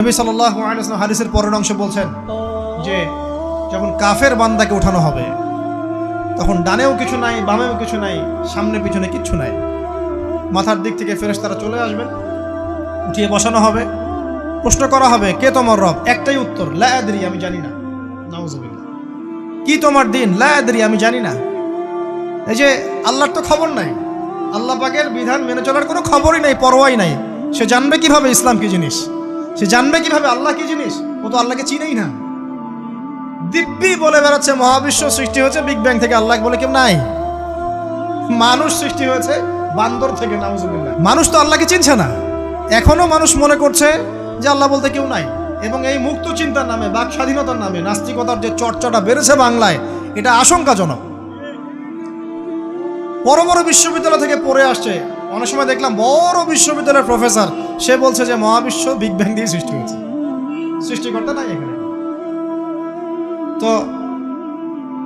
নবী ওয়াসাল্লাম হাদিসের পরের অংশ বলছেন যে, যখন কাফের বান্দাকে ওঠানো হবে, তখন ডানেও কিছু নাই, বামেও কিছু নাই, সামনে পিছনে কিচ্ছু নাই। মাথার দিক থেকে ফেরেশতারা চলে আসবেন, উঠিয়ে বসানো হবে। প্রশ্ন করা হবে, কে তোমার রব? একটাই উত্তর, লা আদরি, আমি জানি না। নাউজুবিল্লাহ। কি তোমার দিন? লা আদরি, আমি জানি না। এই যে, আল্লাহর তো খবর নাই। আল্লাহ পাকের বিধান মেনে চলার কোনো খবরই নাই, পরোয়াই নাই। সে জানবে কীভাবে ইসলাম কি জিনিস? সে জানবে কীভাবে আল্লাহ কি জিনিস? ও তো আল্লাহকে চিনেই না। দিব্যি বলে বেড়াচ্ছে, মহাবিশ্ব সৃষ্টি হয়েছে বিগ ব্যাং থেকে আল্লাহ বলে কেউ নাই। মানুষ সৃষ্টি হয়েছে, বান্দর থেকে মানুষ তো আল্লাহকে চিনছে না। এখনও মানুষ মনে করছে যে আল্লাহ বলতে কেউ নাই। এবং এই মুক্ত চিন্তার নামে, বাক স্বাধীনতার নামে, নাস্তিকতার যে চর্চাটা বেড়েছে বাংলায়, এটা আশঙ্কাজনক। বড় বড় বিশ্ববিদ্যালয় থেকে পড়ে আসছে অনেক সময় দেখলাম বড় বিশ্ববিদ্যালয়ের প্রফেসর, সে বলছে যে মহাবিশ্ব বিগ ব্যাং দিয়ে সৃষ্টি হয়েছে। সৃষ্টিকর্তা নাই এখানে। তো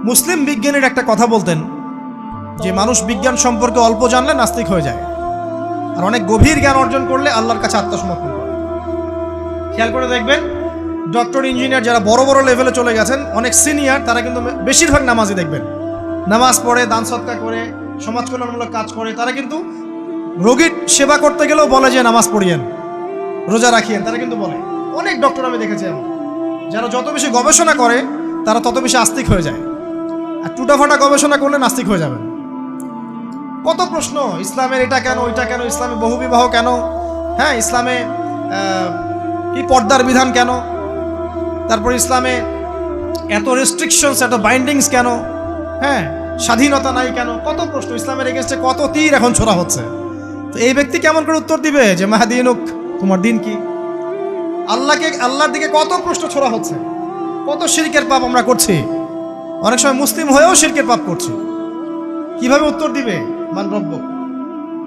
মুসলিম বিজ্ঞানীর একটা কথা বলতেন যে, মানুষ বিজ্ঞান সম্পর্কে অল্প জানলে নাস্তিক হয়ে যায়। আর অনেক গভীর জ্ঞান অর্জন করলে আল্লাহর কাছে আত্মসমর্পণ করে। খেয়াল করে দেখবেন, ডক্টর, ইঞ্জিনিয়ার যারা বড় বড় লেভেলে চলে গেছেন, অনেক সিনিয়র, তারা কিন্তু বেশিরভাগ নামাজই দেখবেন। নামাজ পড়ে, দান সৎকার করে সমাজ কল্যাণমূলক কাজ করে, তারা কিন্তু রোগীর সেবা করতে গেলেও বলে যে নামাজ পড়িয়েন, রোজা রাখিয়েন, তারা কিন্তু বলে। অনেক ডক্টর আমি দেখেছি এমন। যারা যত বেশি গবেষণা করে, তারা তত বেশি আস্তিক হয়ে যায়। আর টুটাফাটা গবেষণা করলে নাস্তিক হয়ে যাবেন। কত প্রশ্ন, ইসলামের এটা কেন, ওইটা কেন, ইসলামে বহুবিবাহ কেন? হ্যাঁ ইসলামে কি পর্দার বিধান কেন? তারপর ইসলামে এত রেস্ট্রিকশনস এত বাইন্ডিংস কেন? হ্যাঁ স্বাধীনতা নাই কেন? কত প্রশ্ন, ইসলামের এগেনস্টে কত তীর এখন ছোড়া হচ্ছে? তো এই ব্যক্তি কেমন করে উত্তর দিবে? যে মাহাদিনুক তোমার দিন কি? আল্লাহকে, আল্লাহর দিকে কত প্রশ্ন ছোড়া হচ্ছে। কত শিরকের পাপ আমরা করছি। অনেক সময় মুসলিম হয়েও শিরকের পাপ করছি। কীভাবে উত্তর দিবে? মানরব্য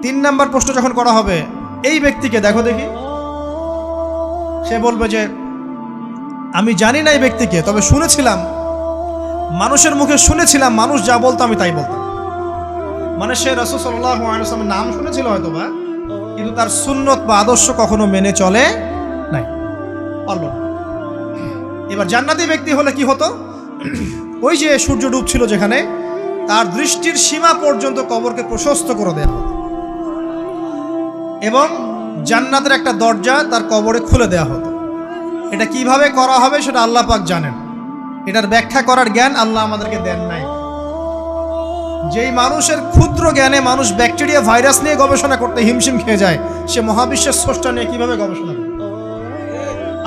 তিন নাম্বার প্রশ্ন যখন করা হবে, এই ব্যক্তিকে, দেখো দেখি। সে বলবে যে, আমি জানি না এই ব্যক্তিকে, তবে শুনেছিলাম। মানুষের মুখে শুনেছিলাম, মানুষ যা বলতো আমি তাই বলতাম। মানে সে রসুল সাল্লামের নাম শুনেছিল হয়তো বা কিন্তু তার সুন্নত বা আদর্শ কখনো মেনে চলে নাই। পারল এবার জান্নাতি ব্যক্তি হলে কি হতো? ওই যে সূর্য ডুবছিল যেখানে, তার দৃষ্টির সীমা পর্যন্ত কবরকে প্রশস্ত করে দেওয়া হতো। এবং জান্নাতের একটা দরজা তার কবরে খুলে দেওয়া হতো। এটা কীভাবে করা হবে সেটা আল্লাহ পাক জানেন। এটার ব্যাখ্যা করার জ্ঞান আল্লাহ আমাদেরকে দেন নাই। যেই মানুষের ক্ষুদ্র জ্ঞানে মানুষ ব্যাকটেরিয়া, ভাইরাস নিয়ে গবেষণা করতে হিমশিম খেয়ে যায়, সে মহাবিশ্বের স্রষ্টা নিয়ে কীভাবে গবেষণা করে?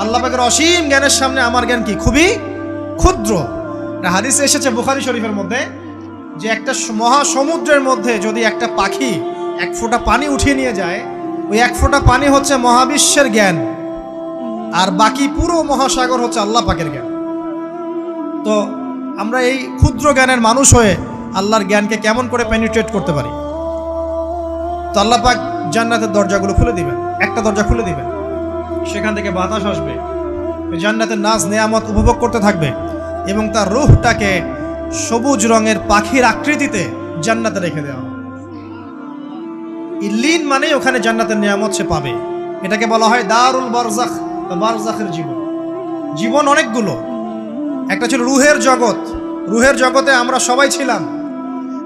আল্লাহ পাকের অসীম জ্ঞানের সামনে আমার জ্ঞান কি? খুবই ক্ষুদ্র। হাদিসে এসেছে বুখারি শরীফের মধ্যে যে একটা মহাসমুদ্রের মধ্যে যদি একটা পাখি এক ফোঁটা পানি উঠিয়ে নিয়ে যায়, ওই এক ফোঁটা পানি হচ্ছে মহাবিশ্বের জ্ঞান, আর বাকি পুরো মহাসাগর হচ্ছে আল্লাহ পাকের জ্ঞান। তো আমরা এই ক্ষুদ্র জ্ঞানের মানুষ হয়ে আল্লাহর জ্ঞানকে কেমন করে পেনিট্রেট করতে পারি? তো আল্লাহ পাক জান্নাতের দরজাগুলো খুলে দিবেন, একটা দরজা খুলে দিবেন। সেখান থেকে বাতাস আসবে, জান্নাতের নাচ নেয়ামত উপভোগ করতে থাকবে এবং তার রূহটাকে সবুজ রঙের পাখির আকৃতিতে জান্নাতে রেখে দেওয়া হবে। ইল্লিন মানে ওখানে জান্নাতের নিয়ামত সে পাবে। এটাকে বলা হয় দারুল বারজাখ বারজাখের জীবন। জীবন অনেকগুলো। একটা ছিল রুহের জগৎ। রুহের জগতে আমরা সবাই ছিলাম।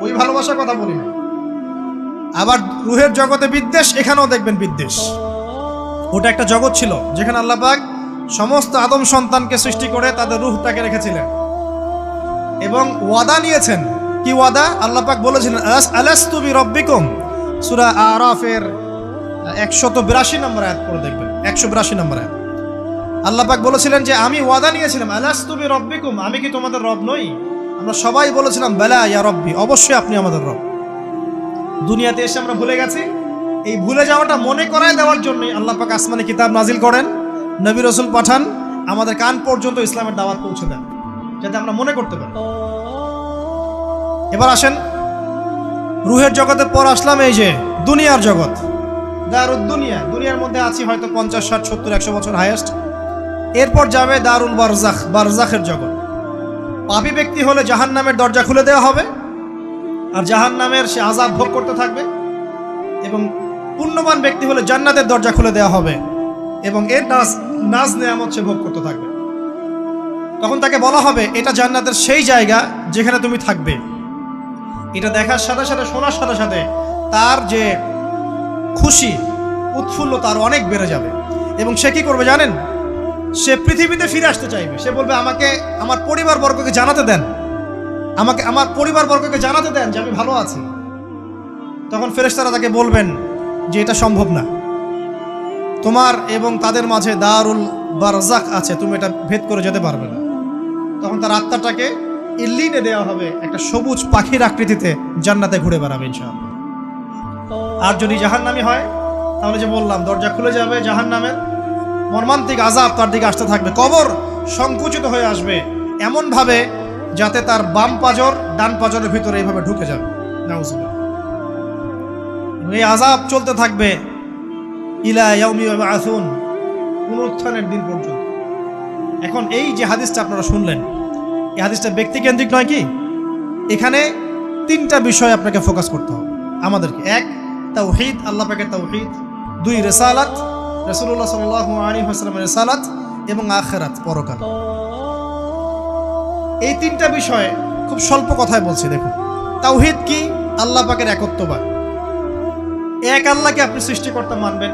ওই ভালোবাসার কথা বলি না। আবার রুহের জগতে বিদ্বেষ, এখানেও দেখবেন বিদ্বেষ। ওটা একটা জগৎ ছিল, যেখানে আল্লাহ পাক সমস্ত আদম সন্তানকে সৃষ্টি করে তাদের রুহটাকে রেখেছিলেন। এবং ওয়াদা নিয়েছেন। কি ওয়াদা? আল্লাহ পাক বলেছিলেন "আলাস- আলাস্তু বি রব্বিকুম সূরা আরাফের একশত বিরাশি নম্বর আয়াত পড়ে দেখবেন। একশো বিরাশি নম্বর আয়াত। আল্লাহ পাক বলেছিলেন যে, আমি ওয়াদা নিয়েছিলাম, আলাস্তু বি রব্বিকুম আমি কি তোমাদের রব নই? আমরা সবাই বলেছিলাম, বেলা, ইয়া রব্বি। অবশ্যই আপনি আমাদের রব। দুনিয়াতে এসে আমরা ভুলে গেছি। এই ভুলে যাওয়াটা মনে করায় দেওয়ার জন্যই আল্লাহ পাক আসমানে কিতাব নাজিল করেন, নবী রসুল পাঠান, আমাদের কান পর্যন্ত ইসলামের দাওয়াত পৌঁছে দেন, যাতে আমরা মনে করতে পারি। এবার আসেন, রুহের জগতের পর আসলাম এই যে, দুনিয়ার জগৎ। দারুদ দুনিয়া, দুনিয়ার মধ্যে আছি হয়তো পঞ্চাশ, ষাট, সত্তর, একশো বছর হায়েস্ট এরপর যাবে দারুল বারজাখ, বারজাখের জগৎ। পাপী ব্যক্তি হলে জাহান নামের দরজা খুলে দেওয়া হবে। আর জাহান নামের সে আজাব ভোগ করতে থাকবে। এবং পুণ্যবান ব্যক্তি হলে জান্নাতের দরজা খুলে দেওয়া হবে। এবং এর নাজ নাজ নেয়ামত সে ভোগ করতে থাকবে। তখন তাকে বলা হবে, এটা জান্নাতের সেই জায়গা যেখানে তুমি থাকবে। এটা দেখার সাথে সাথে, শোনার সাথে সাথে তার যে খুশি, উৎফুল্ল তার অনেক বেড়ে যাবে। এবং সে কি করবে জানেন? সে পৃথিবীতে ফিরে আসতে চাইবে। সে বলবে, আমাকে আমার পরিবার বর্গকে জানাতে দেন। আমাকে আমার পরিবার বর্গকে জানাতে দেন যে আমি ভালো আছি। তখন ফেরেশতারা তাকে বলবেন যে, এটা সম্ভব না। তোমার এবং তাদের মাঝে দারুল বারজাক আছে, তুমি এটা ভেদ করে যেতে পারবে না। তখন তার আত্মাটাকে ইল্লিনে দেওয়া হবে একটা সবুজ পাখির আকৃতিতে জান্নাতে ঘুরে বেড়াবে ইনশাআল্লাহ। আর যদি জাহান্নামি হয়, তাহলে যে বললাম, দরজা খুলে যাবে জাহান্নামের। মর্মান্তিক আজাব তার দিকে আসতে থাকবে। কবর সংকুচিত হয়ে আসবে এমনভাবে যাতে তার বাম পাজর, ডান পাজরের ভিতরে এইভাবে ঢুকে যাবে। এই আজাব চলতে থাকবে ইলা আসুন পুনরুত্থানের দিন পর্যন্ত। এখন এই যে হাদিসটা আপনারা শুনলেন, এই হাদিসটা ব্যক্তিকেন্দ্রিক নয় কি? এখানে তিনটা বিষয় আপনাকে ফোকাস করতে হবে। আমাদেরকে এক, তাওহিদ, আল্লাহ পাকের তাওহিদ। দুই, রেসালাত রসুল্লাহ সাল আলী হাসলামের রেসালাত এবং আখেরাত পরকাল। এই তিনটা বিষয়ে খুব স্বল্প কথায় বলছি, দেখুন। তাওহিদ কি? আল্লাহ পাকের একত্ববাদ। এক আল্লাহকে আপনি সৃষ্টিকর্তা মানবেন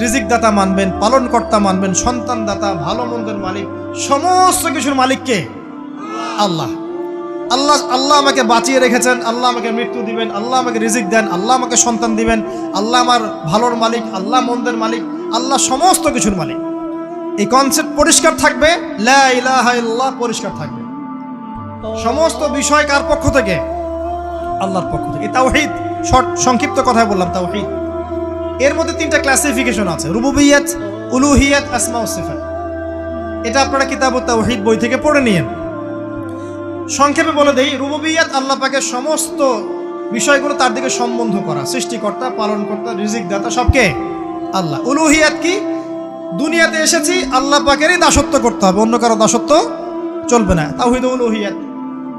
রিজিক দাতা মানবেন, পালনকর্তা মানবেন সন্তান দাতা ভালো মন্দের মালিক, সমস্ত কিছুর মালিককে আল্লাহ। আল্লাহ আল্লাহ আমাকে বাঁচিয়ে রেখেছেন, আল্লাহ আমাকে মৃত্যু দিবেন, আল্লাহ আমাকে রিজিক দেন, আল্লাহ আমাকে সন্তান দিবেন, আল্লাহ আমার ভালোর মালিক, আল্লাহ মন্দের মালিক আল্লাহ সমস্ত কিছুর মালিক। এই কনসেপ্ট পরিষ্কার থাকবে, লা ইলাহা ইল্লাল্লাহ পরিষ্কার থাকবে। সমস্ত বিষয় কার পক্ষ থেকে? আল্লাহর পক্ষ থেকে। তাওহিদ শর্ট সংক্ষিপ্ত কথায় বললাম তাওহিদ। এর মধ্যে তিনটা ক্লাসিফিকেশন আছে, রুবুবিয়াত, উলুহিয়াত, আসমা সিফাত। এটা আপনারা কিতাব তাওহিদ বই থেকে পড়ে নিয়েন। সংক্ষেপে বলে দেই, রুবুবিয়াত আল্লাহ পাকের সমস্ত বিষয়গুলো তার দিকে সম্বন্ধ করা। সৃষ্টিকর্তা, পালনকর্তা রিজিক দাতা সবকে আল্লাহ। উলুহিয়াত কি? দুনিয়াতে এসেছি, আল্লাহ পাকেরই দাসত্ব করতে হবে, অন্য কারও দাসত্ব চলবে না। তাওহিদ উলুহিয়াত।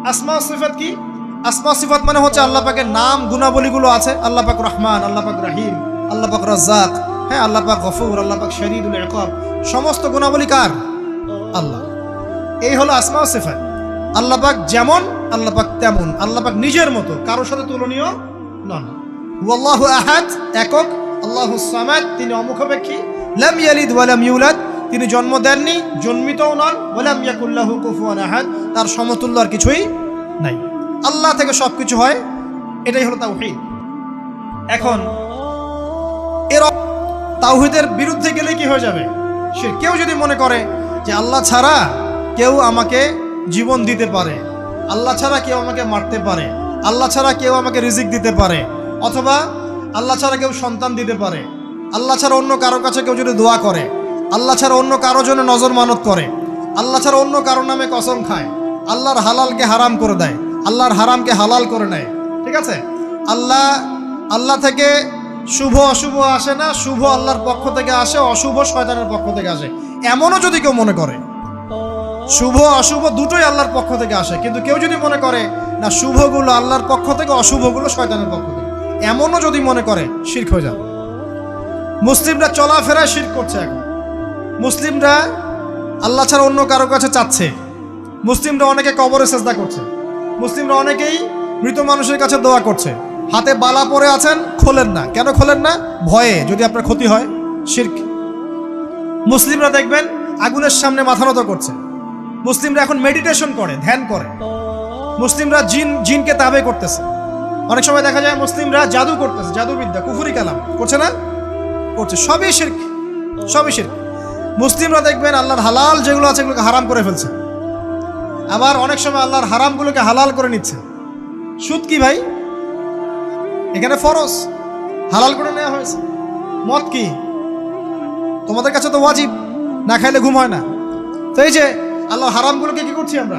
আসমা সিফাত কি? আসমা সিফাত মানে হচ্ছে আল্লাহ পাকের নাম, গুণাবলীগুলো আছে। আল্লাহ পাক রহমান, আল্লাহ পাক রাহিম, আল্লাহ পাক রাজ্জাক হ্যাঁ আল্লাহ পাক গফুর, আল্লাহ পাক শরীদুল ইকাব সমস্ত গুণাবলী কার? আল্লাহ। এই হলো আসমা সিফাত। আল্লাহ পাক যেমন, আল্লাহ পাক তেমন। আল্লাহ পাক নিজের মতো, কারোর সাথে তুলনীয় নন। ওয়াল্লাহু আহাদ, একক আল্লাহু সামাদ, তিনি অমুখাপেক্ষী। লাম ইয়ালিদ ওয়া লাম ইউলাদ, তিনি জন্ম দেননি, জন্মিতও নন ওয়ালাম ইয়াকুল্লাহু কুফুয়ান আহাদ, তার সমতুল্য আর কিছুই নাই। আল্লাহ থেকে সব কিছু হয়, এটাই হলো তাওহীদ। এখন, এর তাওহীদের বিরুদ্ধে গেলে কি হয়ে যাবে? সে কেউ যদি মনে করে যে আল্লাহ ছাড়া কেউ আমাকে জীবন দিতে পারে, আল্লাহ ছাড়া কেউ আমাকে মারতে পারে, আল্লাহ ছাড়া কেউ আমাকে রিজিক দিতে পারে, অথবা আল্লাহ ছাড়া কেউ সন্তান দিতে পারে। আল্লাহ ছাড়া অন্য কারও কাছে কেউ যদি দোয়া করে, আল্লাহ ছাড়া অন্য কারও জন্য নজর মানত করে, আল্লাহ ছাড়া অন্য কারও নামে কসম খায়, আল্লাহর হালালকে হারাম করে দেয়, আল্লাহর হারামকে হালাল করে নেয়। ঠিক আছে? আল্লাহ আল্লাহ থেকে শুভ অশুভ আসে না, শুভ আল্লাহর পক্ষ থেকে আসে, অশুভ শয়তানের পক্ষ থেকে আসে। এমনও যদি কেউ মনে করে, শুভ, অশুভ দুটোই আল্লাহর পক্ষ থেকে আসে। কিন্তু কেউ যদি মনে করে, না, শুভগুলো আল্লাহর পক্ষ থেকে, অশুভগুলো শয়তানের পক্ষ থেকে। এমনও যদি মনে করে, শির্ক হয়ে যাবে। মুসলিমরা চলাফেরায় শির্ক করছে এখন। মুসলিমরা আল্লাহ ছাড়া অন্য কারও কাছে চাচ্ছে। মুসলিমরা অনেকে কবরে চেষ্টা করছে। মুসলিমরা অনেকেই মৃত মানুষের কাছে দোয়া করছে। হাতে বালা পরে আছেন, খোলেন না। কেন খোলেন না? ভয়ে, যদি আপনার ক্ষতি হয়, শির্ক। মুসলিমরা দেখবেন আগুনের সামনে মাথা নত করছে। মুসলিমরা এখন মেডিটেশন করে, ধ্যান করে। মুসলিমরা জিন, জিনকে তাবে করতেছে। অনেক সময় দেখা যায় মুসলিমরা জাদু করতেছে, জাদুবিদ্যা, কুফুরি কালাম। করছে না? করছে। সবই শির্ক সবই শির্ক। মুসলিমরা দেখবেন আল্লাহর হালাল যেগুলো আছে এগুলোকে হারাম করে ফেলছে। আবার অনেক সময় আল্লাহর হারামগুলোকে হালাল করে নিচ্ছে। সুদ কি ভাই? এখানে ফরজ। হালাল করে নেওয়া হয়েছে। মত কি? তোমাদের কাছে তো ওয়াজিব। না খাইলে ঘুম হয় না। তো এই যে আল্লাহ হারামগুলোকে কি করছি আমরা?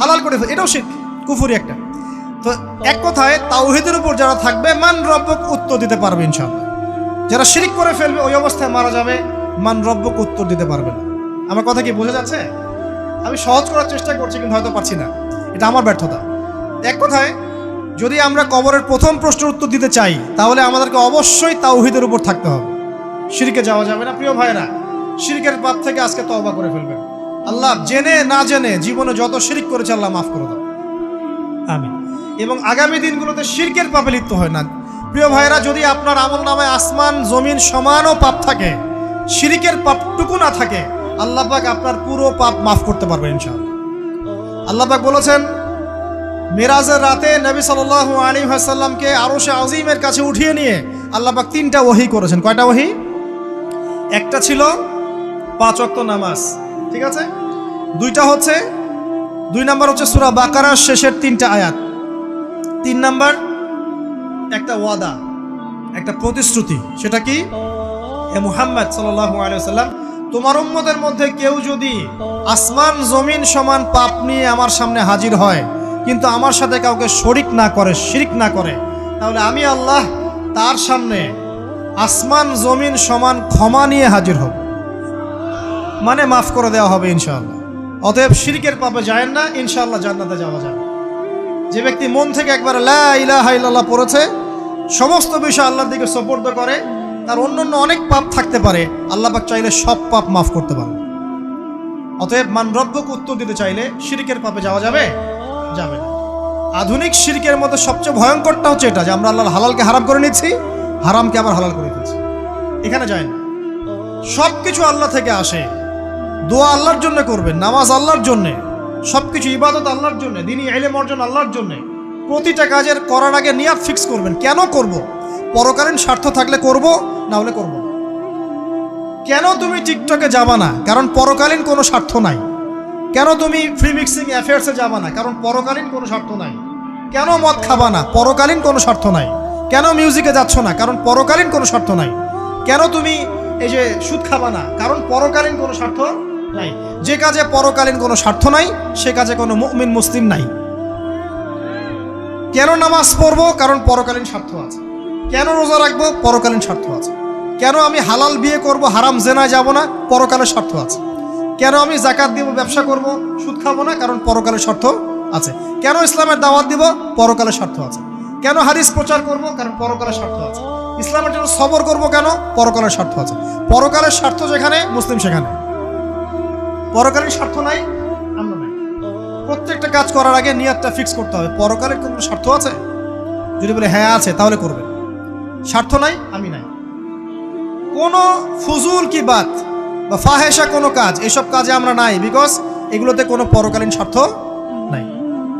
হালাল করে এটাও শিখ কুফুরি একটা। তো এক কথায় তাওহিদের উপর যারা থাকবে মান রব্বক উত্তর দিতে পারবে ইনশাআল্লাহ। যারা শিরিক করে ফেলবে, ওই অবস্থায় মারা যাবে মান রব্বক উত্তর দিতে পারবে না। আমার কথা কি বোঝা যাচ্ছে? আমি সহজ করার চেষ্টা করছি, কিন্তু হয়তো পারছি না। এটা আমার ব্যর্থতা। এক কথায়, যদি আমরা কবরের প্রথম প্রশ্নের উত্তর দিতে চাই, তাহলে আমাদেরকে অবশ্যই তাওহিদের উপর থাকতে হবে। শিরিকে যাওয়া যাবে না, প্রিয় ভাইরা শিরিকের পাপ থেকে আজকে তওবা করে ফেলবেন। আল্লাহ জেনে না জেনে জীবনে যত শিরিক করেছে, আল্লাহ মাফ করে দাও। আমিন। এবং আগামী দিনগুলোতে শিরকের পাপে লিপ্ত হয় না। প্রিয় ভাইরা যদি আপনার আমল নামায় আসমান, জমিন সমানও পাপ থাকে, শিরিকের পাপটুকু না থাকে, আল্লাহ পাক আপনার পুরো পাপ মাফ করতে পারবেন ইনশাআল্লাহ। আল্লাহ পাক বলেছেন, মেরাজের রাতে নবী সাল্লাল্লাহু আলী হাসাল্লামকে আরও সে আজিমের কাছে উঠিয়ে নিয়ে আল্লাহ পাক তিনটা ওহি করেছেন। কয়টা ওহি? একটা ছিল পাঁচ ওয়াক্ত নামাজ, ঠিক আছে? দুইটা হচ্ছে, দুই নাম্বার হচ্ছে সুরা বাকারার শেষের তিনটা আয়াত। তিন নাম্বার, একটা ওয়াদা, একটা প্রতিশ্রুতি। সেটা কি? হে মুহাম্মদ সাল্লাল্লাহু আলাইহি সাল্লাম তোমার উম্মতের মধ্যে কেউ যদি আসমান, জমিন সমান পাপ নিয়ে আমার সামনে হাজির হয়, কিন্তু আমার সাথে কাউকে শরিক না করে, শিরিক না করে, তাহলে আমি আল্লাহ তার সামনে আসমান, জমিন সমান ক্ষমা নিয়ে হাজির হব। মানে মাফ করে দেওয়া হবে ইনশাআল্লাহ। অতএব শিরিকের পাপে যায় না, ইনশাআল্লাহ জান্নাতে যাওয়া যাবে। যে ব্যক্তি মন থেকে একবার লা ইলাহা ইল্লাল্লাহ পড়েছে, সমস্ত বিষয় আল্লাহর দিকে সোপর্দ করে, তার অন্য অন্য অনেক পাপ থাকতে পারে, আল্লাহ পাক চাইলে সব পাপ মাফ করতে পারে অতএব মান রব্বকে উত্তর দিতে চাইলে শিরিকের পাপে যাওয়া যাবে? যাবে আধুনিক শিরিকের মধ্যে সবচেয়ে ভয়ঙ্করটা হচ্ছে এটা, যে আমরা আল্লাহ হালালকে হারাম করে নিচ্ছি, হারামকে আবার হালাল করে ফেলছি। এখানে যায় না। সব কিছু আল্লাহ থেকে আসে। দোয়া আল্লাহর জন্য করবেন নামাজ আল্লাহর জন্যে। সব কিছু ইবাদত আল্লাহর জন্য দিনই এলেম অর্জন আল্লাহর জন্যে। প্রতিটা কাজের করার আগে নিয়াত ফিক্স করবেন। কেন করব? পরকালীন স্বার্থ থাকলে করব, না হলে করব কেন তুমি টিকটকে যাবা না? কারণ পরকালীন কোনো স্বার্থ নাই। কেন তুমি ফ্রি মিক্সিং অ্যাফেয়ার্সে যাবা না? কারণ পরকালীন কোনো স্বার্থ নাই। কেন মদ খাবা না? পরকালীন কোনো স্বার্থ নাই। কেন মিউজিকে যাচ্ছ না? কারণ পরকালীন কোনো স্বার্থ নাই। কেন তুমি এই যে সুদ খাবা না? কারণ পরকালীন কোনো স্বার্থ নাই। যে কাজে পরকালীন কোনো স্বার্থ নাই, সে কাজে কোনো মুমিন, মুসলিম নাই। কেন নামাজ পড়ব? কারণ পরকালীন স্বার্থ আছে। কেন রোজা রাখব? পরকালীন স্বার্থ আছে। কেন আমি হালাল বিয়ে করব? হারাম জেনায় যাব না? পরকালের স্বার্থ আছে। কেন আমি জাকাত দিব, ব্যবসা করব? সুদ খাব না? কারণ পরকালের স্বার্থ আছে। কেন ইসলামের দাওয়াত দিব? পরকালের স্বার্থ আছে। কেন হাদিস প্রচার করব? কারণ পরকালের স্বার্থ আছে। ইসলামের জন্য সবর করব কেন? পরকালের স্বার্থ আছে। পরকালের স্বার্থ যেখানে, মুসলিম সেখানে। পরকালীন স্বার্থ নাই আমরা নাই। প্রত্যেকটা কাজ করার আগে নিয়াতটা ফিক্স করতে হবে। পরকালের কোনো স্বার্থ আছে? যদি বলে হ্যাঁ আছে, তাহলে করবে স্বার্থ নাই, আমি নাই। কোনো ফুজুল কি বাত বা ফাহেসা কোনো কাজ, এসব কাজে আমরা নাই বিকজ এগুলোতে কোনো পরকালীন স্বার্থ নাই।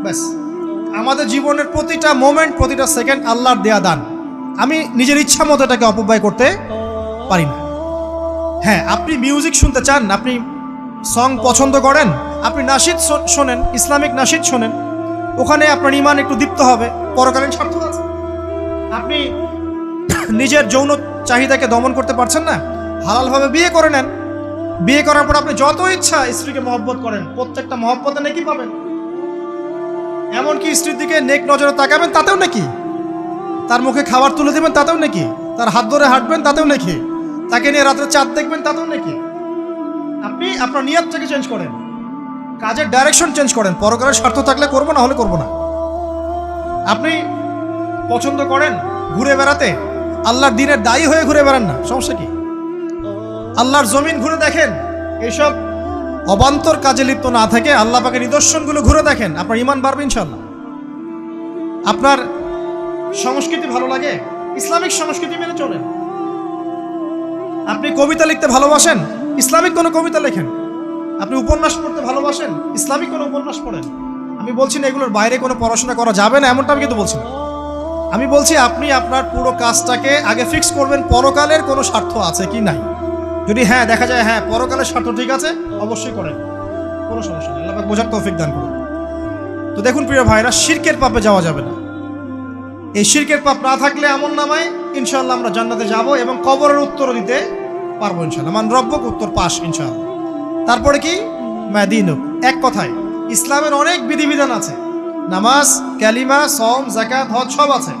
ব্যাস। আমাদের জীবনের প্রতিটা মোমেন্ট প্রতিটা সেকেন্ড আল্লাহর দেয়া দান। আমি নিজের ইচ্ছা মতো এটাকে অপব্যয় করতে পারি না। হ্যাঁ আপনি মিউজিক শুনতে চান, আপনি সং পছন্দ করেন? আপনি নাসিদ শোনেন, ইসলামিক নাসিদ শোনেন। ওখানে আপনার ইমান একটু দীপ্ত হবে, পরকালীন স্বার্থ আছে। আপনি নিজের যৌন চাহিদাকে দমন করতে পারছেন না? হালালভাবে বিয়ে করে নেন। বিয়ে করার পর আপনি যত ইচ্ছা স্ত্রীকে মহব্বত করেন, প্রত্যেকটা মহব্বতে নাকি পাবেন। এমনকি স্ত্রীর দিকে নেক নজরে তাকাবেন, তাতেও নাকি? তার মুখে খাবার তুলে দেবেন, তাতেও নাকি? তার হাত ধরে হাঁটবেন, তাতেও নাকি? তাকে নিয়ে রাত্রে চাঁদ দেখবেন, তাতেও নাকি? আপনি আপনার নিয়তটাকে চেঞ্জ করেন। কাজের ডাইরেকশন চেঞ্জ করেন। পরকারের স্বার্থ থাকলে করব, না হলে করব না। আপনি পছন্দ করেন ঘুরে বেড়াতে, আল্লাহর দিনের দায়ী হয়ে ঘুরে বেড়ান না। সমস্যা কি? আল্লাহর জমিন ঘুরে দেখেন এইসব অবান্তর কাজে লিপ্ত না থাকে আল্লাহ পাকে নিদর্শনগুলো ঘুরে দেখেন। আপনার ইমান বাড়বে ইনশাল্লাহ আপনার সংস্কৃতি ভালো লাগে? ইসলামিক সংস্কৃতি মেনে চলেন। আপনি কবিতা লিখতে ভালোবাসেন? ইসলামিক কোনো কবিতা লেখেন? আপনি উপন্যাস পড়তে ভালোবাসেন? ইসলামিক কোনো উপন্যাস পড়েন? আমি বলছি না এগুলোর বাইরে কোনো পড়াশোনা করা যাবে না, এমনটা আমি কিন্তু বলছি না। আমি বলছি আপনি আপনার পুরো কাজটাকে আগে ফিক্স করবেন, পরকালের কোনো স্বার্থ আছে কি নাই? যদি হ্যাঁ দেখা যায় হ্যাঁ পরকালের স্বার্থ ঠিক আছে, অবশ্যই করেন। কোনো সমস্যা নেই, আল্লাহ বোঝার তৌফিক দান করুন। তো দেখুন প্রিয় ভাইরা, শির্কের পাপে যাওয়া যাবে না। এই শির্কের পাপ না থাকলে এমন নামায় ইনশাল্লাহ আমরা জান্নাতে যাব এবং কবরের উত্তর দিতে পারব ইনশাল্লাহ মান রব্বক, উত্তর পাশ ইনশাল্লাহ তারপরে কি? ম্যাদিনুক এক কথায়, ইসলামের অনেক বিধিবিধান আছে। নামাজ ক্যালিমা সম জাকাত হজ সব আছে।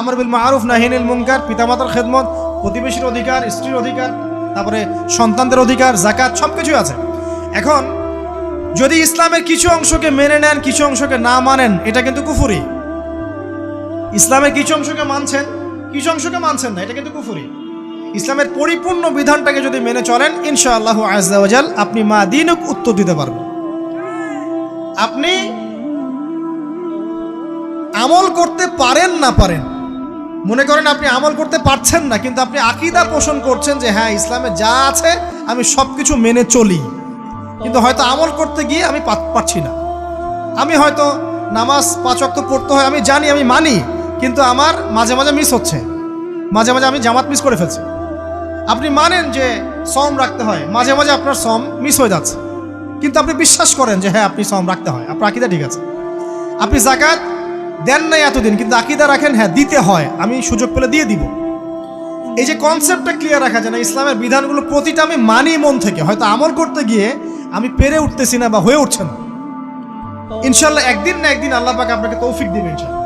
আমার বিল মারুফ নাহিনুল মুনকার, পিতামাতার খেদমত, প্রতিবেশীর অধিকার, স্ত্রীর অধিকার, তারপরে সন্তানদের অধিকার জাকাত সব কিছুই আছে। এখন, যদি ইসলামের কিছু অংশকে মেনে নেন, কিছু অংশকে না মানেন, এটা কিন্তু কুফুরি। ইসলামের কিছু অংশকে মানছেন, কিছু অংশকে মানছেন না, এটা কিন্তু কুফুরি। ইসলামের পরিপূর্ণ বিধানটাকে যদি মেনে চলেন, ইনশাআল্লাহ আজাল আপনি মা দিনুক উত্তর দিতে পারবেন। আপনি আমল করতে পারেন না পারেন, মনে করেন আপনি আমল করতে পারছেন না, কিন্তু আপনি আকিদা পোষণ করছেন যে হ্যাঁ ইসলামে যা আছে, আমি সব কিছু মেনে চলি। কিন্তু হয়তো আমল করতে গিয়ে আমি পারছি না। আমি হয়তো নামাজ পাঁচ অক্ত পড়তে হয়, আমি জানি, আমি মানি, কিন্তু আমার মাঝে মাঝে মিস হচ্ছে। মাঝে মাঝে আমি জামাত মিস করে ফেলছি। আপনি মানেন যে সম রাখতে হয়। মাঝে মাঝে আপনার সম মিস হয়ে যাচ্ছে। কিন্তু আপনি বিশ্বাস করেন যে হ্যাঁ আপনি সম রাখতে হয়। আপনার আকিদা ঠিক আছে। আপনি জাকাত দেন নাই এতদিন, কিন্তু আকিদা রাখেন হ্যাঁ দিতে হয়। আমি সুযোগ পেলে দিয়ে দিব। এই যে কনসেপ্টটা ক্লিয়ার রাখা যায় না, ইসলামের বিধানগুলো প্রতিটা আমি মানি মন থেকে। হয়তো আমল করতে গিয়ে আমি পেরে উঠতেছি না বা হয়ে উঠছে না। ইনশাল্লাহ একদিন না একদিন আল্লাহ পাক আপনাকে তৌফিক দিবে ইনশাল্লাহ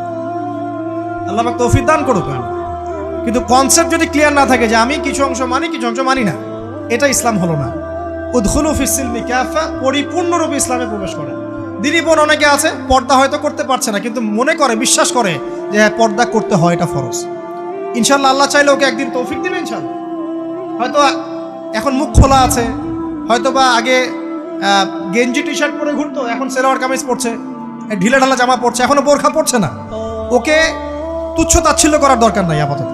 আল্লাহ পাক তৌফিক দান করুক আমি কিন্তু কনসেপ্ট যদি ক্লিয়ার না থাকে যে আমি কিছু অংশ মানি, কিছু অংশ মানি না, এটা ইসলাম হলো না। ফিসিলমি ক্যাফা পরিপূর্ণরূপে ইসলামে প্রবেশ করে। দিদি বোন অনেকে আছে, পর্দা হয়তো করতে পারছে না, কিন্তু মনে করে, বিশ্বাস করে যে হ্যাঁ পর্দা করতে হয়, এটা ফরজ। ইনশাল্লাহ আল্লাহ চাইলে ওকে একদিন তৌফিক দিবে ইনশাল্লাহ হয়তো এখন মুখ খোলা আছে, হয়তো বা আগে গেঞ্জি টি শার্ট পরে ঘুরতো, এখন সেলোয়ার কামিজ পরছে, ঢিলে ঢালা জামা পরছে, এখনও বোরখা পরছে না। ওকে তুচ্ছ তাচ্ছিল্য করার দরকার নাই, আপাতত।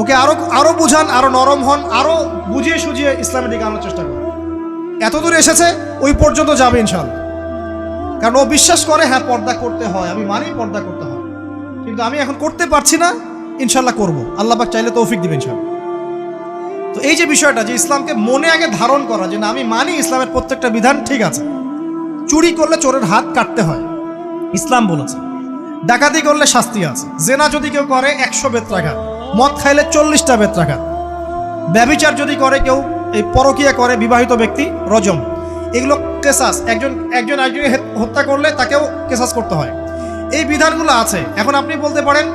ওকে আরও আরও বুঝান, আরও নরম হন, আরও বুঝিয়ে সুঝিয়ে ইসলামের দিকে আনার চেষ্টা করুন। এত দূর এসেছে, ওই পর্যন্ত যাবে ইনশাল্লাহ কারণ ও বিশ্বাস করে হ্যাঁ পর্দা করতে হয়, আমি মানি পর্দা করতে হয়। কিন্তু আমি এখন করতে পারছি না ইনশাল্লাহ করব। আল্লাহ পাক চাইলে তৌফিক দিবেন ইনশাল্লাহ তো এই যে বিষয়টা, যে ইসলামকে মনে আগে ধারণ করা, যে না, আমি মানি ইসলামের প্রত্যেকটা বিধান ঠিক আছে। চুরি করলে চোরের হাত কাটতে হয়। ইসলাম বলেছে। ডাকাতি করলে শাস্তি আছে। জেনা যদি কেউ করে, একশো বেত্রাঘাত। মদ খাইলে চল্লিশটা বেত বেত্রাঘাত ব্যবিচার যদি করে কেউ, এই পরকিয়া করে বিবাহিত ব্যক্তি, রজম। এগুলো কেসাস। একজন একজন একজনকে হত্যা করলে তাকেও কেসাস করতে হয়। এই বিধানগুলো আছে। এখন আপনি বলতে পারেন,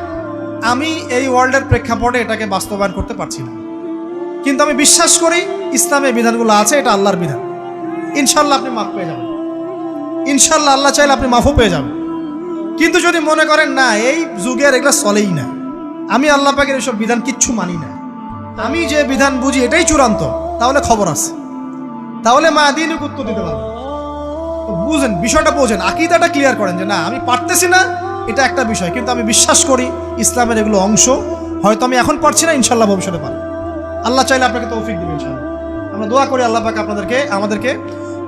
আমি এই ওয়ার্ল্ডের প্রেক্ষাপটে এটাকে বাস্তবায়ন করতে পারছি না। কিন্তু আমি বিশ্বাস করি ইসলামের বিধানগুলো আছে, এটা আল্লাহর বিধান। ইনশাল্লাহ আপনি মাফ পেয়ে যাবেন। ইনশাল্লাহ আল্লাহ চাইলে আপনি মাফও পেয়ে যাবেন। কিন্তু যদি মনে করেন, না, এই যুগের এগুলো চলেই না। আমি আল্লাহ পাকের এসব বিধান কিচ্ছু মানি না। আমি যে বিধান বুঝি এটাই চূড়ান্ত। তাহলে খবর আছে। তাহলে মা দিন উত্তর দিতে পারব। বুঝেন, বিষয়টা বোঝেন, আকিদাটা ক্লিয়ার করেন যে না, আমি পারতেছি না, এটা একটা বিষয়। কিন্তু আমি বিশ্বাস করি ইসলামের এগুলো অংশ। হয়তো আমি এখন পারছি না ইনশাল্লাহ ভবিষ্যতে পারব। আল্লাহ চাইলে আপনাকে তৌফিক দিবেন ইনশাল্লাহ আমরা দোয়া করি আল্লাহ পাকে আপনাদেরকে, আমাদেরকে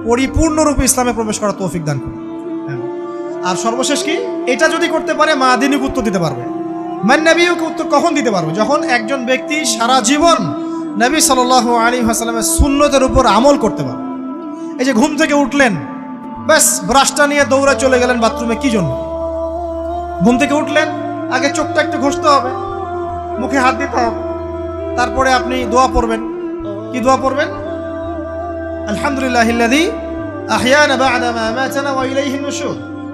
পরিপূর্ণরূপে ইসলামে প্রবেশ করার তৌফিক দান করুন। হ্যাঁ। আর সর্বশেষ কি? এটা যদি করতে পারে, মা দিনই উত্তর দিতে পারবে। মান নবীকে উত্তর কখন দিতে পারবে? যখন একজন ব্যক্তি সারা জীবন নবী সাল আলী হাসালামের সুন্নতের উপর আমল করতে পারবে। এই যে ঘুম থেকে উঠলেন, ব্যাস, ব্রাশটা নিয়ে দৌড়ে চলে গেলেন বাথরুমে, কি জন্য? ঘুম থেকে উঠলেন, আগে চোখটা একটু ঘষতে হবে, মুখে হাত দিতে হবে, তারপরে আপনি দোয়া পড়বেন। কি দোয়া পড়বেন? আলহামদুলিল্লাহ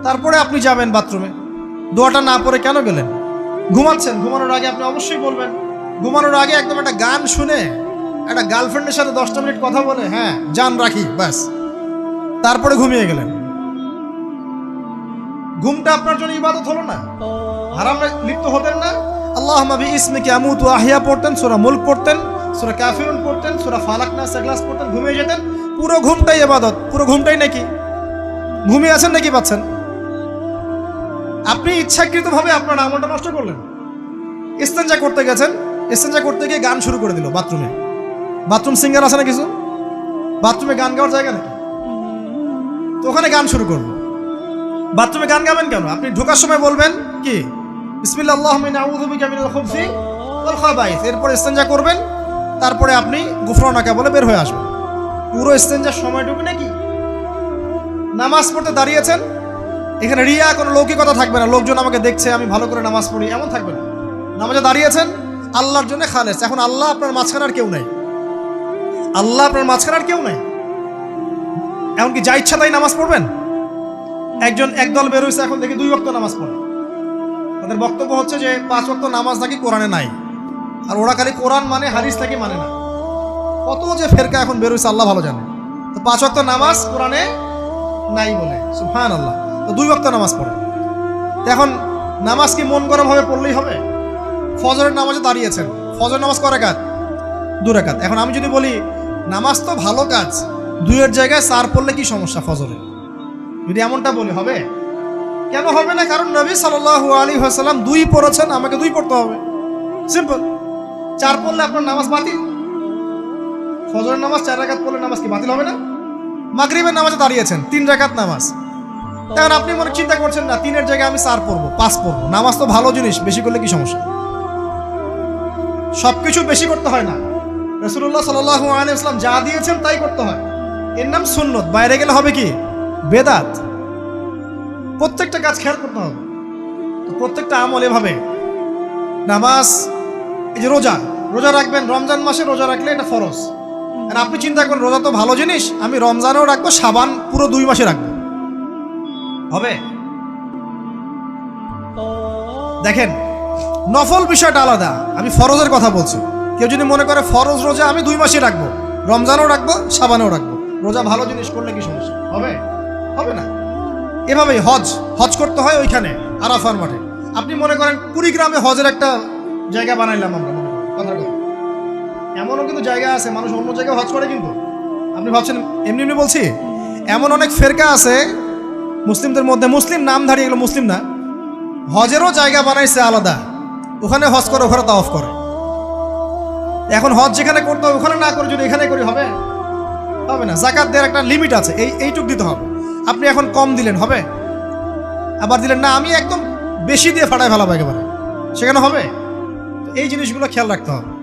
তারপরে আপনি যাবেন বাথরুমে। দোয়াটা না পড়ে কেন গেলেন? ঘুমাচ্ছেন, ঘুমানোর আগে আপনি অবশ্যই বলবেন। ঘুমানোর আগে একদম একটা গান শুনে একটা গার্লফ্রেন্ডের সাথে দশটা মিনিট কথা বলে হ্যাঁ জান রাখি, ব্যাস। তারপরে ঘুমিয়ে গেলেন। ঘুমটা আপনার জন্য ইবাদত হলো না। হারামে লিপ্ত হতেন না। আল্লাহ মাবি ইসমিকে আমুত আহিয়া পড়তেন, সোরা মুল্ক পড়তেন, সোরা কাফিরুন পড়তেন, সোরা ফালাক না সেগলাস পড়তেন, ঘুমিয়ে যেতেন। পুরো ঘুমটাই ইবাদত, পুরো ঘুমটাই নাকি? ঘুমিয়ে আছেন নাকি পাচ্ছেন? আপনি ইচ্ছাকৃতভাবে আপনার আমলটা নষ্ট করলেন। ইস্তেঞ্জা করতে গেছেন, ইস্তেঞ্জা করতে গিয়ে গান শুরু করে দিল বাথরুমে। বাথরুম সিঙ্গার আছে না কিছু? বাথরুমে গান গাওয়ার জায়গা নাকি? তো ওখানে গান শুরু করল বাথরুমে গান গাবেন কেন? আপনি ঢোকার সময় বলবেন কি? বিসমিল্লাহ আল্লাহ আউযু বিকা মিনাল খুবসি ওয়াল খাবাইস। এরপর ইস্তেঞ্জা করবেন, তারপরে আপনি গুফরানাকা বলে বের হয়ে আসবেন। পুরো ইস্তেঞ্জার সময়টুকু নাকি? নামাজ পড়তে দাঁড়িয়েছেন এখানে রিয়া, কোনো লৌকিকতা থাকবে না। লোকজন আমাকে দেখছে, আমি ভালো করে নামাজ পড়ি, এমন থাকবে না। নামাজে দাঁড়িয়েছেন? আল্লাহর জন্য খালেস। এখন আল্লাহ আপনার মাঝখানে আর কেউ নাই। আল্লাহ আপনার মাঝখানে আর কেউ নাই। এমনকি যা ইচ্ছা তাই নামাজ পড়বেন। একজন একদল বেরোইছে এখন দেখি দুই বক্ত নামাজ পড়ে। তাদের বক্তব্য হচ্ছে যে, পাঁচ ওয়াক্ত নামাজ নাকি কোরআনে নাই। আর ওরা খালি কোরআন মানে হারিস নাকি মানে না। কত যে ফেরকা এখন বেরোইছে আল্লাহ ভালো জানে। তো পাঁচ ওয়াক্ত নামাজ কোরআনে নাই বলে। সুফান আল্লাহ দুই ওয়াক্ত নামাজ পড়ে। এখন নামাজ কি মন গরম ভাবে পড়লেই হবে? ফজরের নামাজে দাঁড়িয়েছেন। ফজর নামাজ করে কাজ দু রাকাত। এখন আমি যদি বলি, নামাজ তো ভালো কাজ, দুইয়ের জায়গায় চার পড়লে কি সমস্যা ফজরে যদি এমনটা বলি, হবে? কেন হবে না? কারণ নবী সাল্লাল্লাহু আলী হাসাল্লাম দুই পড়েছেন, আমাকে দুই পড়তে হবে। সিম্পল চার পড়লে আপনার নামাজ বাতিল। ফজরের নামাজ চার রাকাত পড়লে নামাজ কি বাতিল হবে না? মাগরিবের নামাজে দাঁড়িয়েছেন, তিন রাকাত নামাজ। এখন আপনি মনে চিন্তা করছেন না, তিনের জায়গায় আমি চার পড়ব, পাঁচ পড়ব। নামাজ তো ভালো জিনিস, বেশি করলে কি সমস্যা? সবকিছু বেশি করতে হয় না। রসুল্লাহ সাল্লাম যা দিয়েছেন তাই করতে হয়। এর নাম সুন্নত। বাইরে গেলে হবে কি? বেদাত। প্রত্যেকটা কাজ খেয়াল করতে হবে। তো প্রত্যেকটা আমল এভাবে। নামাজ, এই যে রোজা রোজা রাখবেন, রমজান মাসে রোজা রাখলে এটা ফরজ। আর আপনি চিন্তা করেন, রোজা তো ভালো জিনিস, আমি রমজানেও রাখব, সাবান পুরো দুই মাসে রাখব। হবে? দেখেন, নফল বিষয়টা আলাদা। আমি ফরজের কথা বলছি। কেউ যদি মনে করে ফরজ রোজা আমি দুই মাসে রাখব। রমজানও রাখব, সাবানেও রাখব। রোজা ভালো জিনিস করলে কি সমস্যা? হবে? হবে না। এভাবেই হজ হজ করতে হয় ওইখানে, আরাফার মাঠে। আপনি মনে করেন কুড়িগ্রামে হজের একটা জায়গা বানাইলাম আমরা কথা এমনও কিন্তু জায়গা আছে, মানুষ অন্য জায়গায় হজ করে কিন্তু। আপনি ভাবছেন, এমনি এমনি বলছি? এমন অনেক ফেরকা আছে মুসলিমদের মধ্যে মুসলিম নামধারী এগুলো মুসলিম না। হজেরও জায়গা বানাইছে আলাদা। ওখানে হজ করে, ওখানে তাওয়াফ করে। এখন হজ যেখানে করতে হবে, ওখানে না করে যদি এখানে করি হবে? হবে না। জাকাত দেওয়ার একটা লিমিট আছে। এই, এইটুক দিতে হবে। আপনি এখন কম দিলেন, হবে? আবার দিলেন, না, আমি একদম বেশি দিয়ে ফাটায় ফেলাবো একেবারে। সেখানে হবে? এই জিনিসগুলো খেয়াল রাখতে হবে।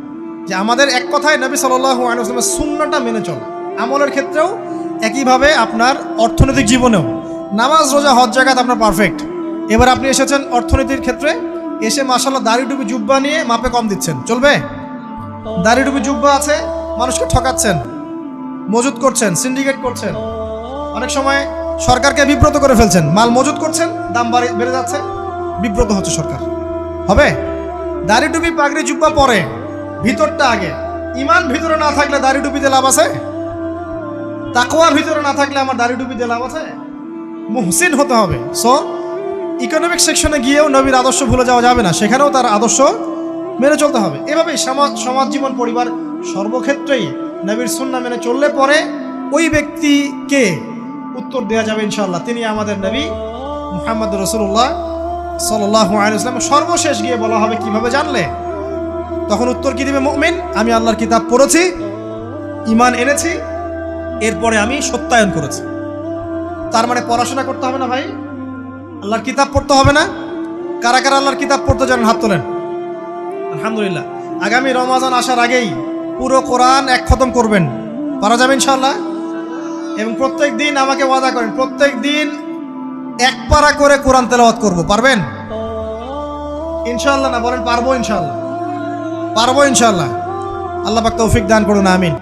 যে আমাদের এক কথায় নবী সাল্লামের শূন্যটা মেনে চলা। আমলের ক্ষেত্রেও একইভাবে আপনার অর্থনৈতিক জীবনেও। নামাজ, রোজা, হজ জায়গাত আপনার পারফেক্ট এবার আপনি এসেছেন অর্থনীতির ক্ষেত্রে, এসে মাসাল্লাহ দাড়ি টুপি জুব্বা নিয়ে মাপে কম দিচ্ছেন। চলবে? দাড়ি টুপি জুব্বা আছে, মানুষকে ঠকাচ্ছেন, মজুত করছেন সিন্ডিকেট করছেন। অনেক সময় সরকারকে বিব্রত করে ফেলছেন। মাল মজুত করছেন, দাম বাড়ে, বেড়ে যাচ্ছে, বিব্রত হচ্ছে সরকার। হবে? দাড়ি টুপি পাগড়ি, জুব্বা পরে, ভিতরটা আগে। ইমান ভিতরে না থাকলে দাড়ি টুপিতে লাভ আছে? তাকওয়া ভিতরে না থাকলে আমার দাড়ি টুপিতে লাভ আছে? মুহসিন হতে হবে। সো ইকোনমিক সেকশনে গিয়েও নবীর আদর্শ ভুলে যাওয়া যাবে না। সেখানেও তার আদর্শ মেনে চলতে হবে। এভাবেই সমাজ সমাজ জীবন, পরিবার সর্বক্ষেত্রেই নবীর সুন্না মেনে চললে পরে ওই ব্যক্তিকে উত্তর দেওয়া যাবে ইনশাল্লাহ তিনি আমাদের নবী মুহাম্মদ রসুল্লাহ সাল্লাহ আলাইসলাম সর্বশেষ গিয়ে বলা হবে কীভাবে জানলে? তখন উত্তর কি দিবে মুমিন? আমি আল্লাহর কিতাব পড়েছি ইমান এনেছি, এরপরে আমি সত্যায়ন করেছি। তার মানে পড়াশোনা করতে হবে না ভাই? আল্লাহর কিতাব পড়তে হবে না? কারা কারা আল্লাহর কিতাব পড়তে জানেন? হাত তোলেন। আলহামদুলিল্লাহ। আগামী রমাজান আসার আগেই পুরো কোরআন এক খতম করবেন। পারা যাবে ইনশাল্লাহ এবং প্রত্যেক দিন আমাকে ওয়াদা করেন, প্রত্যেক দিন এক পারা করে কোরআন তেলাওয়াত করব। পারবেন? ইনশাল্লাহ না, বলেন পারব ইনশাল্লাহ পারব ইনশাল্লাহ আল্লাহ পাক তৌফিক দান করুন, আমিন।